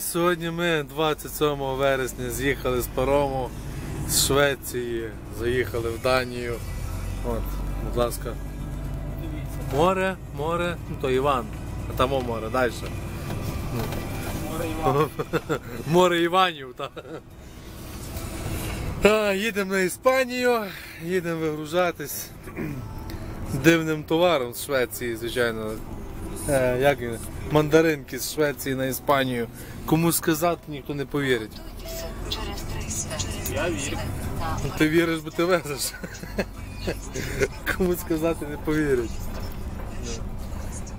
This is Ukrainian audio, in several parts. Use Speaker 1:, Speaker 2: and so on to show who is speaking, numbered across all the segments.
Speaker 1: Сьогодні ми 27 вересня з'їхали з парому з Швеції, заїхали в Данію. От, будь ласка. Море, море, ну то Іван, а там о море, далі.
Speaker 2: Море Іван.
Speaker 1: Море Іванів, так. А, їдемо на Іспанію, їдемо вигружатись дивним товаром з Швеції, звичайно. Е, як? Мандаринки з Швеції на Іспанію. Кому сказати, ніхто не повірить.
Speaker 2: Я вірю.
Speaker 1: Ну, Ти віриш, бо ти везеш. Кому сказати не повірять.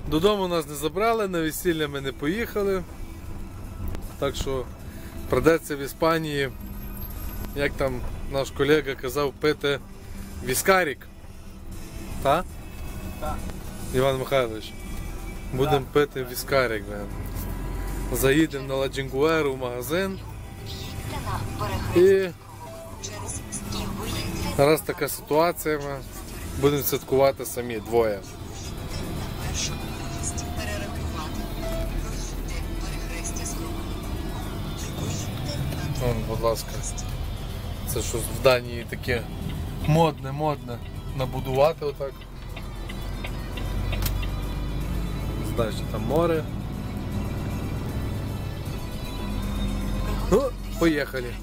Speaker 1: Додому нас не забрали, на весілля ми не поїхали. Так що придеться в Іспанії, як там наш колега казав, пити віскарік. Так?
Speaker 2: Так.
Speaker 1: Іван Михайлович. Будемо пити віскарік. блин. Заїдемо на Ладжингуеру в магазин. І раз така ситуація, ми будемо святкувати самі двоє. Вон, будь ласка. Це що в Данії таке модне, модне набудувати отак. Далі там море. Ну, поїхали.